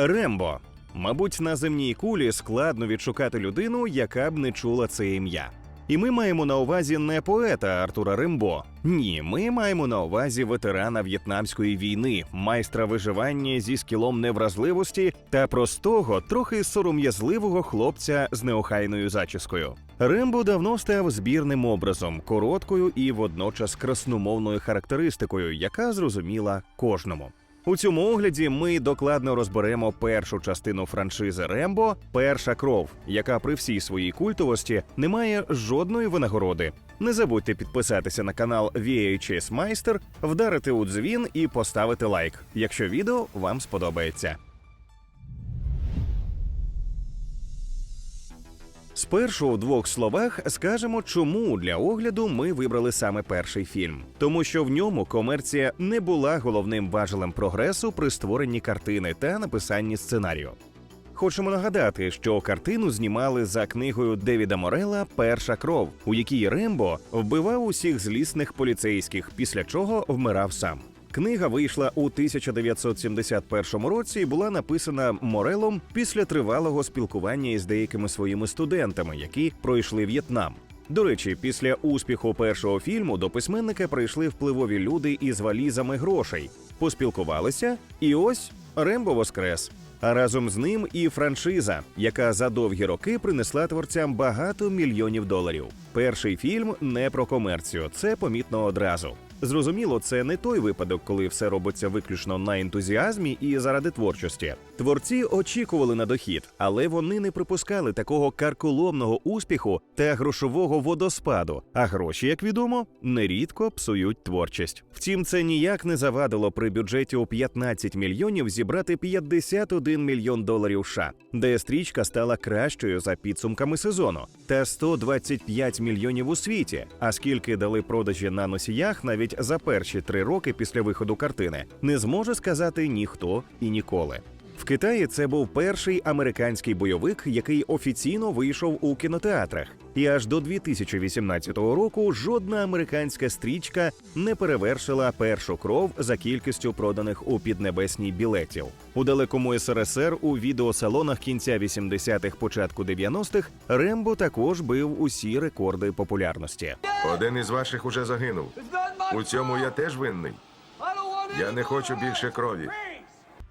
Рембо. Мабуть, на земній кулі складно відшукати людину, яка б не чула це ім'я. І ми маємо на увазі не поета Артура Рембо. Ні, ми маємо на увазі ветерана В'єтнамської війни, майстра виживання зі скілом невразливості та простого, трохи сором'язливого хлопця з неохайною зачіскою. Рембо давно став збірним образом, короткою і водночас красномовною характеристикою, яка зрозуміла кожному. У цьому огляді ми докладно розберемо першу частину франшизи Рембо Перша кров, яка при всій своїй культовості не має жодної винагороди. Не забудьте підписатися на канал VHS Майстер, вдарити у дзвін і поставити лайк, якщо відео вам сподобається. Спершу в двох словах скажемо, чому для огляду ми вибрали саме перший фільм, тому що в ньому комерція не була головним важелем прогресу при створенні картини та написанні сценарію. Хочемо нагадати, що картину знімали за книгою Девіда Морела Перша кров, у якій Рембо вбивав усіх злісних поліцейських, після чого вмирав сам. Книга вийшла у 1971 році і була написана Морелом після тривалого спілкування із деякими своїми студентами, які пройшли В'єтнам. До речі, після успіху першого фільму до письменника прийшли впливові люди із валізами грошей, поспілкувалися, і ось Рембо воскрес. А разом з ним і франшиза, яка за довгі роки принесла творцям багато мільйонів доларів. Перший фільм не про комерцію, це помітно одразу. Зрозуміло, це не той випадок, коли все робиться виключно на ентузіазмі і заради творчості. Творці очікували на дохід, але вони не припускали такого карколомного успіху та грошового водоспаду. А гроші, як відомо, нерідко псують творчість. Втім, це ніяк не завадило при бюджеті у 15 мільйонів зібрати 51 мільйон доларів США, де стрічка стала кращою за підсумками сезону, та 125 мільйонів у світі. А скільки дали продажі на носіях навіть за перші три роки після виходу картини, не зможе сказати ніхто і ніколи. В Китаї це був перший американський бойовик, який офіційно вийшов у кінотеатрах. І аж до 2018 року жодна американська стрічка не перевершила першу кров за кількістю проданих у піднебесній білетів. У далекому СРСР у відеосалонах кінця 80-х, початку 90-х Рембо також бив усі рекорди популярності. Один із ваших уже загинув. У цьому я теж винний. Я не хочу більше крові.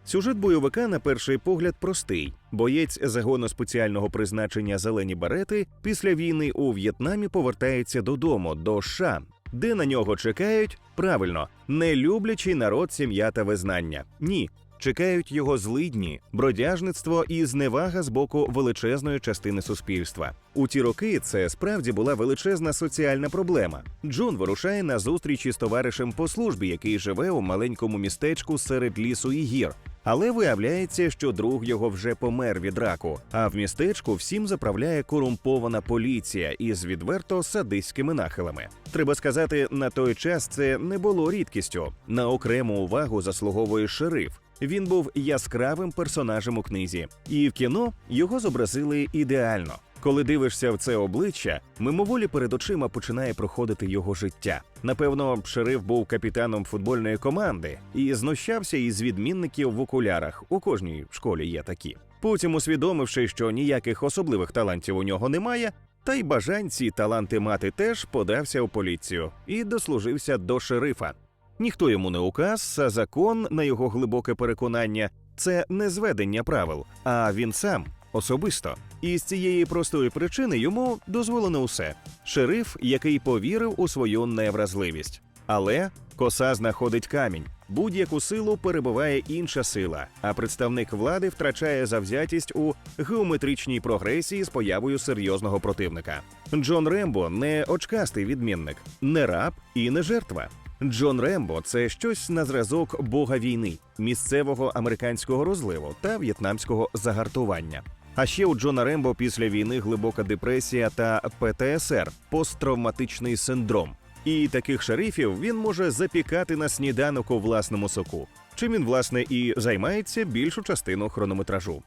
Сюжет бойовика на перший погляд простий. Боєць загону спеціального призначення зелені барети після війни у В'єтнамі повертається додому до США, де на нього чекають правильно не люблячий народ, сім'я та визнання. Ні. Чекають його злидні, бродяжництво і зневага з боку величезної частини суспільства. У ті роки це справді була величезна соціальна проблема. Джон вирушає на зустрічі з товаришем по службі, який живе у маленькому містечку серед лісу і гір. Але виявляється, що друг його вже помер від раку. А в містечку всім заправляє корумпована поліція із відверто садистськими нахилами. Треба сказати, на той час це не було рідкістю. На окрему увагу заслуговує шериф. Він був яскравим персонажем у книзі, і в кіно його зобразили ідеально. Коли дивишся в це обличчя, мимоволі перед очима починає проходити його життя. Напевно, шериф був капітаном футбольної команди і знущався із відмінників в окулярах. У кожній школі є такі. Потім, усвідомивши, що ніяких особливих талантів у нього немає, та й бажань ці таланти мати теж подався у поліцію і дослужився до шерифа. Ніхто йому не указ, а закон, на його глибоке переконання, це не зведення правил, а він сам особисто. І з цієї простої причини йому дозволено усе. Шериф, який повірив у свою невразливість. Але коса знаходить камінь. Будь-яку силу перебиває інша сила, а представник влади втрачає завзятість у геометричній прогресії з появою серйозного противника. Джон Рембо не очкастий відмінник, не раб і не жертва. Джон Рембо це щось на зразок бога війни, місцевого американського розливу та в'єтнамського загартування. А ще у Джона Рембо після війни глибока депресія та ПТСР посттравматичний синдром. І таких шерифів він може запікати на сніданок у власному соку. Чим він власне і займається більшу частину хронометражу.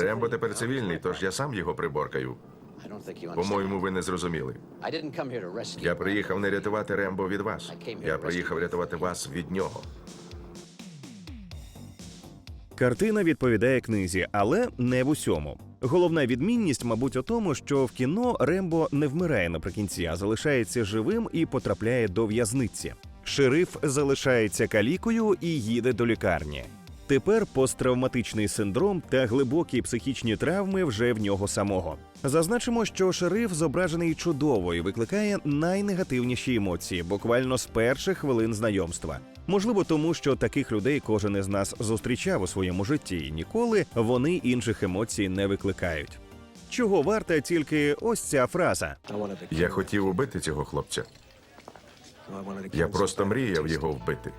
Рембо тепер цивільний, тож я сам його приборкаю. По-моєму, ви не зрозуміли. Я приїхав не рятувати Рембо від вас. Я приїхав рятувати вас від нього. Картина відповідає книзі, але не в усьому. Головна відмінність, мабуть, у тому, що в кіно Рембо не вмирає наприкінці, а залишається живим і потрапляє до в'язниці. Шериф залишається калікою і їде до лікарні. Тепер посттравматичний синдром та глибокі психічні травми вже в нього самого. Зазначимо, що шериф зображений чудово і викликає найнегативніші емоції, буквально з перших хвилин знайомства. Можливо, тому що таких людей кожен із нас зустрічав у своєму житті, і ніколи вони інших емоцій не викликають. Чого варта тільки ось ця фраза? Я хотів убити цього хлопця. Я просто мріяв його вбити.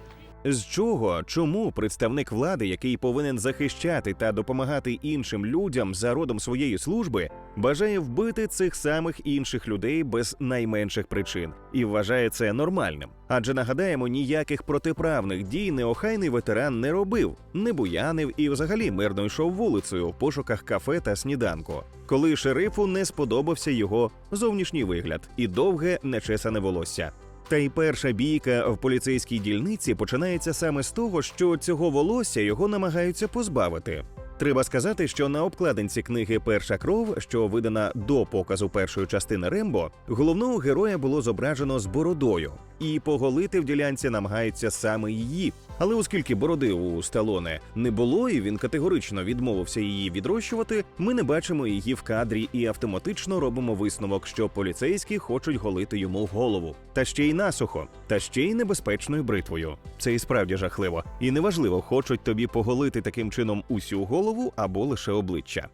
З чого, чому представник влади, який повинен захищати та допомагати іншим людям за родом своєї служби, бажає вбити цих самих інших людей без найменших причин і вважає це нормальним? Адже нагадаємо, ніяких протиправних дій неохайний ветеран не робив, не буянив і взагалі мирно йшов вулицею в пошуках кафе та сніданку, коли шерифу не сподобався його зовнішній вигляд і довге нечесане волосся. Та й перша бійка в поліцейській дільниці починається саме з того, що цього волосся його намагаються позбавити. Треба сказати, що на обкладинці книги Перша кров, що видана до показу першої частини Рембо, головного героя було зображено з бородою, і поголити в ділянці намагаються саме її. Але оскільки бороди у Сталоне не було, і він категорично відмовився її відрощувати, ми не бачимо її в кадрі і автоматично робимо висновок, що поліцейські хочуть голити йому в голову, та ще й насухо, та ще й небезпечною бритвою. Це і справді жахливо, і неважливо, хочуть тобі поголити таким чином усю голову або лише обличчя.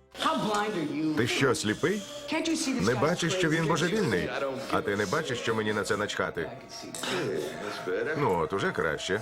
Ти що, сліпий? Не бачиш, що він божевільний? А ти не бачиш, що мені на це начхати? Ну, от уже краще.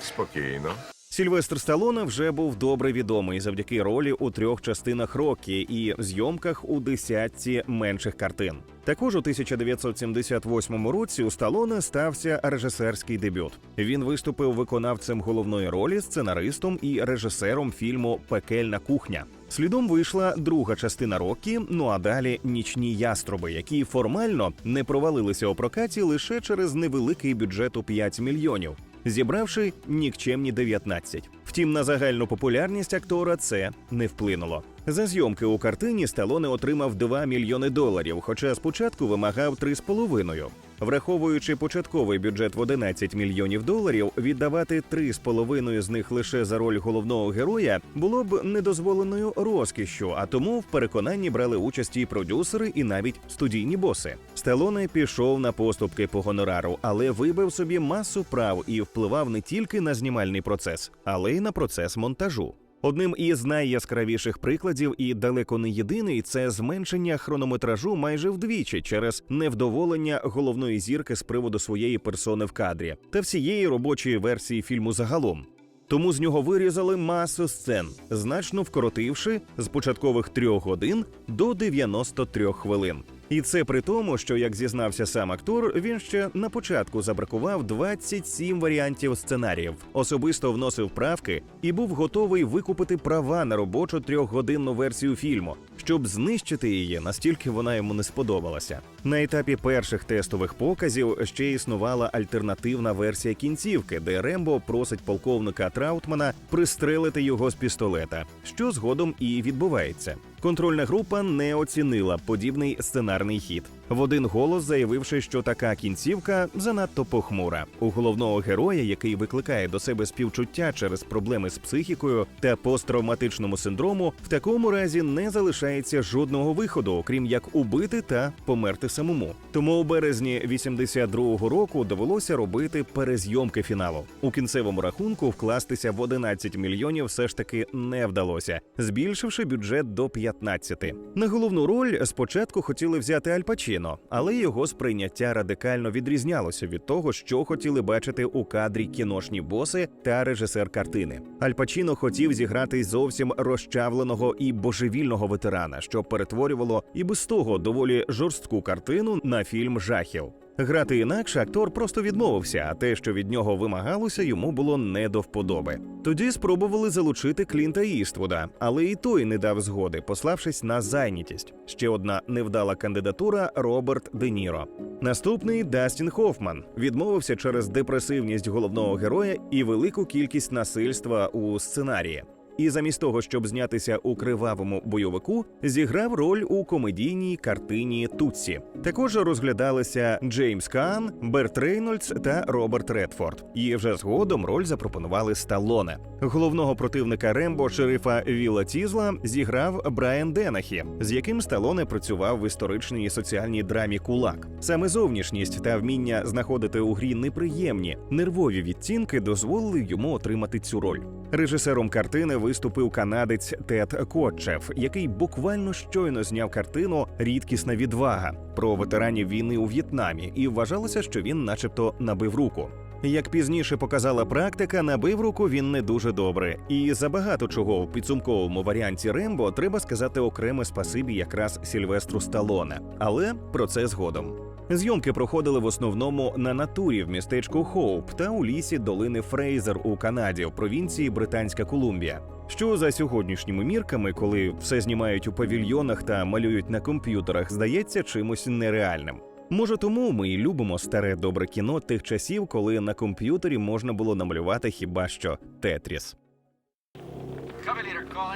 Спокійно. Сільвестр Сталоне вже був добре відомий завдяки ролі у трьох частинах Рокі і зйомках у десятці менших картин. Також у 1978 році у Сталоне стався режисерський дебют. Він виступив виконавцем головної ролі, сценаристом і режисером фільму Пекельна кухня. Слідом вийшла друга частина Рокі, ну а далі нічні яструби, які формально не провалилися у прокаті лише через невеликий бюджет у 5 мільйонів зібравши нікчемні 19. Втім, на загальну популярність актора це не вплинуло. За зйомки у картині Сталоне отримав 2 мільйони доларів, хоча спочатку вимагав 3,5. Враховуючи початковий бюджет в 11 мільйонів доларів, віддавати 3,5 з них лише за роль головного героя було б недозволеною розкішшю, а тому в переконанні брали участь і продюсери, і навіть студійні боси. Сталоне пішов на поступки по гонорару, але вибив собі масу прав і впливав не тільки на знімальний процес, але й на процес монтажу. Одним із найяскравіших прикладів, і далеко не єдиний, це зменшення хронометражу майже вдвічі через невдоволення головної зірки з приводу своєї персони в кадрі та всієї робочої версії фільму загалом. Тому з нього вирізали масу сцен, значно вкоротивши з початкових трьох годин до 93 хвилин. І це при тому, що, як зізнався сам актор, він ще на початку забракував 27 варіантів сценаріїв, особисто вносив правки і був готовий викупити права на робочу трьохгодинну версію фільму, щоб знищити її, настільки вона йому не сподобалася. На етапі перших тестових показів ще існувала альтернативна версія кінцівки, де Рембо просить полковника Траутмана пристрелити його з пістолета, що згодом і відбувається. Контрольна група не оцінила подібний сценарний хід. В один голос заявивши, що така кінцівка занадто похмура. У головного героя, який викликає до себе співчуття через проблеми з психікою та посттравматичному синдрому, в такому разі не залишається жодного виходу, окрім як убити та померти самому. Тому у березні 82-го року довелося робити перезйомки фіналу. У кінцевому рахунку вкластися в 11 мільйонів все ж таки не вдалося, збільшивши бюджет до 15. На головну роль спочатку хотіли взяти Аль Пачіно, але його сприйняття радикально відрізнялося від того, що хотіли бачити у кадрі кіношні боси та режисер картини. Аль Пачіно хотів зіграти зовсім розчавленого і божевільного ветерана, що перетворювало і без того доволі жорстку картину на фільм жахів. Грати інакше актор просто відмовився, а те, що від нього вимагалося, йому було не до вподоби. Тоді спробували залучити Клінта Іствуда, але і той не дав згоди, пославшись на зайнятість. Ще одна невдала кандидатура Роберт Де Ніро. Наступний Дастін Хофман відмовився через депресивність головного героя і велику кількість насильства у сценарії. І замість того, щоб знятися у кривавому бойовику, зіграв роль у комедійній картині Тутсі. Також розглядалися Джеймс Каан, Берт Рейнольдс та Роберт Редфорд. І вже згодом роль запропонували Сталлоне. Головного противника Рембо, шерифа Віла Тізла, зіграв Брайан Денахі, з яким Сталоне працював в історичній соціальній драмі Кулак. Саме зовнішність та вміння знаходити у грі неприємні нервові відтінки дозволили йому отримати цю роль. Режисером картини виступив канадець Тед Котчев, який буквально щойно зняв картину Рідкісна відвага про ветеранів війни у В'єтнамі, і вважалося, що він, начебто, набив руку. Як пізніше показала практика, набив руку він не дуже добре, і за багато чого в підсумковому варіанті Рембо треба сказати окреме спасибі якраз Сільвестру Сталоне. Але про це згодом. Зйомки проходили в основному на натурі в містечку Хоуп та у лісі долини Фрейзер у Канаді, в провінції Британська Колумбія. Що за сьогоднішніми мірками, коли все знімають у павільйонах та малюють на комп'ютерах, здається чимось нереальним. Може, тому ми і любимо старе добре кіно тих часів, коли на комп'ютері можна було намалювати хіба що Тетріс.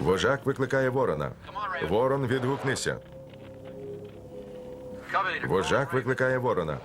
Вожак викликає ворона. Ворон, відгукнися. Вожак викликає ворона.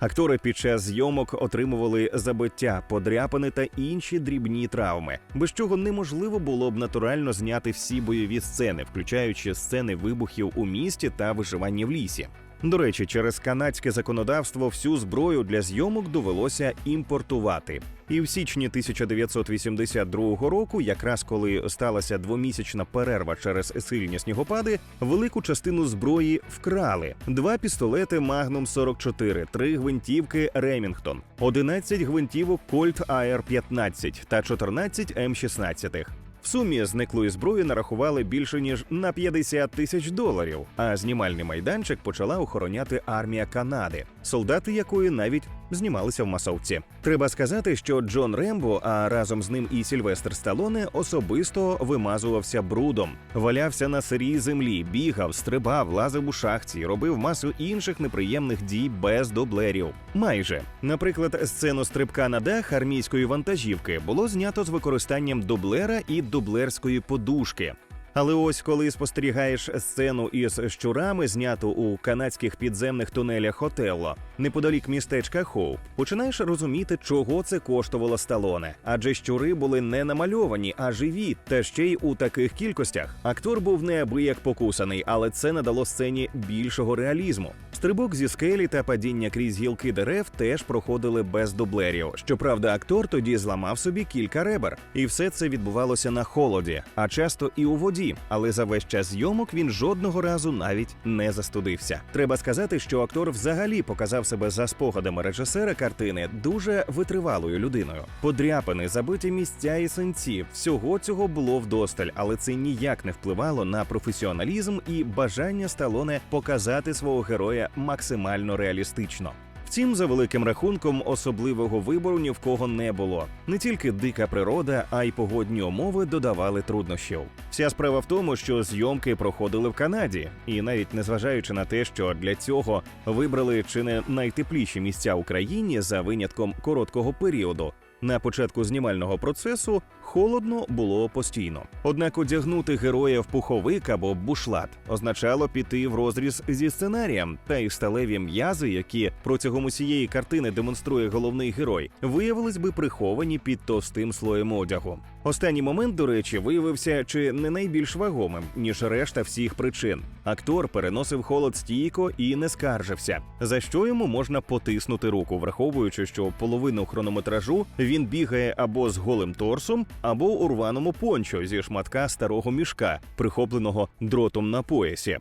Актори під час зйомок отримували забиття, подряпини та інші дрібні травми, без чого неможливо було б натурально зняти всі бойові сцени, включаючи сцени вибухів у місті та виживання в лісі. До речі, через канадське законодавство всю зброю для зйомок довелося імпортувати. І в січні 1982 року, якраз коли сталася двомісячна перерва через сильні снігопади, велику частину зброї вкрали: два пістолети Magnum 44, три гвинтівки Ремінгтон, 11 гвинтівок Colt AR-15 та 14 М16. В сумі зниклої зброї нарахували більше ніж на 50 тисяч доларів. А знімальний майданчик почала охороняти армія Канади, солдати якої навіть знімалися в масовці. Треба сказати, що Джон Рембо, а разом з ним і Сільвестр Сталоне особисто вимазувався брудом, валявся на сирій землі, бігав, стрибав, лазив у шахті, робив масу інших неприємних дій без дублерів. Майже, наприклад, сцену стрибка на дах армійської вантажівки було знято з використанням дублера і дублерської подушки. Але ось коли спостерігаєш сцену із щурами, зняту у канадських підземних тунелях Отелло, неподалік містечка Хоу, починаєш розуміти, чого це коштувало сталоне. Адже щури були не намальовані, а живі, та ще й у таких кількостях. Актор був неабияк покусаний, але це надало сцені більшого реалізму. Стрибок зі скелі та падіння крізь гілки дерев теж проходили без дублерів. Щоправда, актор тоді зламав собі кілька ребер, і все це відбувалося на холоді, а часто і у воді. Але за весь час зйомок він жодного разу навіть не застудився. Треба сказати, що актор взагалі показав себе за спогадами режисера картини дуже витривалою людиною. Подряпини, забиті місця і синці, всього цього було вдосталь, але це ніяк не впливало на професіоналізм і бажання Сталоне показати свого героя максимально реалістично. Втім, за великим рахунком, особливого вибору ні в кого не було. Не тільки дика природа, а й погодні умови додавали труднощів. Вся справа в тому, що зйомки проходили в Канаді, і навіть незважаючи на те, що для цього вибрали чи не найтепліші місця в країні за винятком короткого періоду. На початку знімального процесу холодно було постійно. Однак одягнути героя в пуховик або бушлат означало піти в розріз зі сценарієм, та й сталеві м'язи, які протягом усієї картини демонструє головний герой, виявились би приховані під товстим слоєм одягу. Останній момент, до речі, виявився чи не найбільш вагомим, ніж решта всіх причин. Актор переносив холод стійко і не скаржився, за що йому можна потиснути руку, враховуючи, що половину хронометражу він бігає або з голим торсом, або у рваному пончо зі шматка старого мішка, прихопленого дротом на поясі.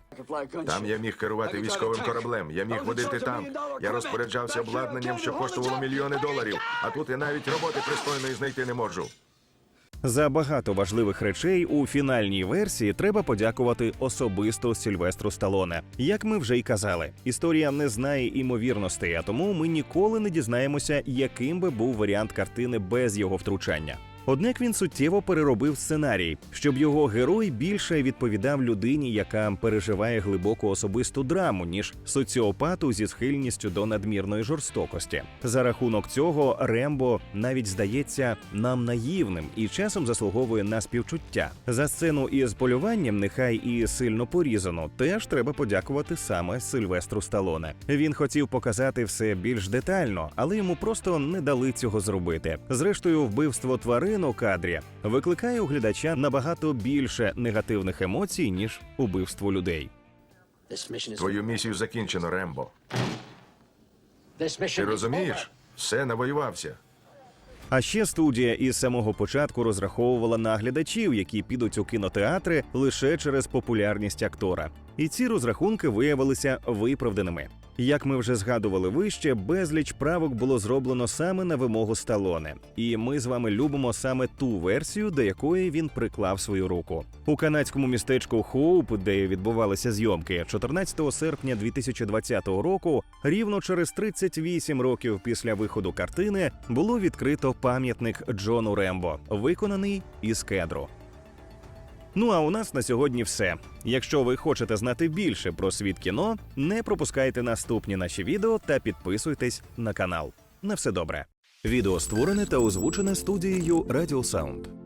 Там я міг керувати військовим кораблем. Я міг водити танк. Я розпоряджався обладнанням, що коштувало мільйони доларів. А тут я навіть роботи пристойної знайти не можу. За багато важливих речей у фінальній версії треба подякувати особисто Сільвестру Сталоне. Як ми вже й казали, історія не знає імовірностей, а тому ми ніколи не дізнаємося, яким би був варіант картини без його втручання. Однак він суттєво переробив сценарій, щоб його герой більше відповідав людині, яка переживає глибоку особисту драму, ніж соціопату зі схильністю до надмірної жорстокості. За рахунок цього Рембо навіть здається нам наївним і часом заслуговує на співчуття. За сцену із полюванням, нехай і сильно порізано, теж треба подякувати саме Сильвестру Сталоне. Він хотів показати все більш детально, але йому просто не дали цього зробити. Зрештою, вбивство тварин у кадрі викликає у глядача набагато більше негативних емоцій ніж убивство людей. Твою місію закінчено, Рембо. Ти розумієш? Все навоювався. А ще студія із самого початку розраховувала на глядачів, які підуть у кінотеатри лише через популярність актора. І ці розрахунки виявилися виправданими. Як ми вже згадували вище, безліч правок було зроблено саме на вимогу Сталоне, і ми з вами любимо саме ту версію, до якої він приклав свою руку. У канадському містечку Хоуп, де відбувалися зйомки, 14 серпня 2020 року, рівно через 38 років після виходу картини, було відкрито пам'ятник Джону Рембо, виконаний із кедру. Ну а у нас на сьогодні все. Якщо ви хочете знати більше про світ кіно, не пропускайте наступні наші відео та підписуйтесь на канал. На все добре. Відео створене та озвучене студією Радіо Sound.